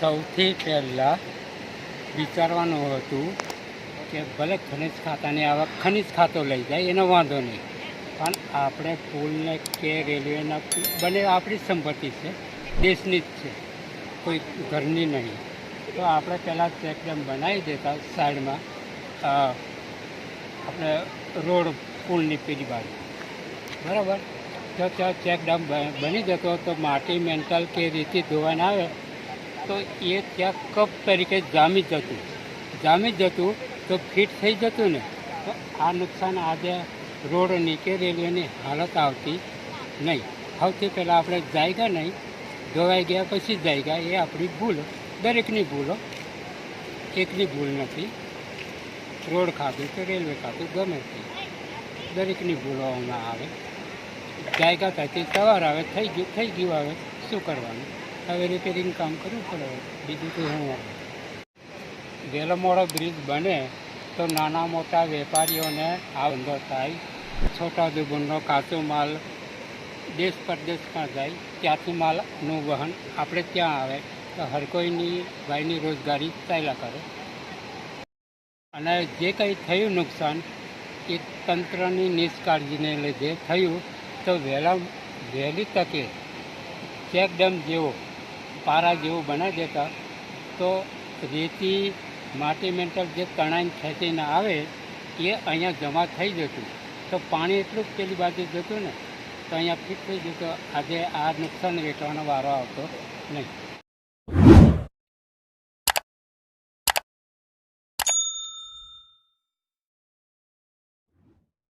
સૌથી પહેલાં વિચારવાનું હતું કે ભલે ખનિજ ખાતાની આવક ખનિજ ખાતો લઈ જાય, એનો વાંધો નહીં. પણ આપણે પુલને કે રેલવેના બંને આપણી સંપત્તિ છે, દેશની જ છે, કોઈ ઘરની નહીં. તો આપણે પહેલાં ચેકડેમ બનાવી દેતા સાઈડમાં આપણે રોડ પુલની પેલી બાજુ. બરાબર? તો ત્યાં ચેકડેમ બની જતો તો માટી મેન્ટલ કે રીતિ ધોવાના આવે તો એ ત્યાં કપ તરીકે જામી જતું. જામી જતું તો ફિટ થઈ જતું ને. તો આ નુકસાન આજે રોડની કે રેલવેની હાલત આવતી નહીં. સૌથી પહેલાં આપણે જાયગા નહીં. ધોવાઈ ગયા પછી જાયગા. એ આપણી ભૂલ. દરેકની ભૂલો. એકની ભૂલ નથી. રોડ ખાતું કે રેલવે ખાતું ગમે તે. દરેકની ભૂલોમાં આવે. જાયગા થતી સવાર આવે, થઈ ગયું થઈ ગયું આવે. શું કરવાનું? હવે રિપેરિંગ કામ કરવું પડે બીજું તો આવે વહેલો મોડો બ્રિજ બને તો નાના મોટા વેપારીઓને આ ધંધો થાય. છોટા દુબનનો કાચો માલ દેશ પરદેશમાં જાય, ત્યાંથી માલનું વહન આપણે ત્યાં આવે તો હર કોઈની ભાઈની રોજગારી ચાલ્યા કરે. અને જે કંઈ થયું નુકસાન, એ તંત્રની નિષ્કાળજીને લીધે થયું, તો વહેલા, વહેલી તકે ચેકડેમ જેવો પારા જેવું બનાવી દેતા, તો રેતી માટી મેન્ટલ જે તણાઈને ખેંચીને આવે, એ અહીંયા જમા થઈ જતું. તો પાણી એટલું જ પેલી બાજુ જતું ને, તો અહીંયા ફિટ થઈ જતું. આજે આ નુકસાન વેઠવાનો વારો આવતો નહીં.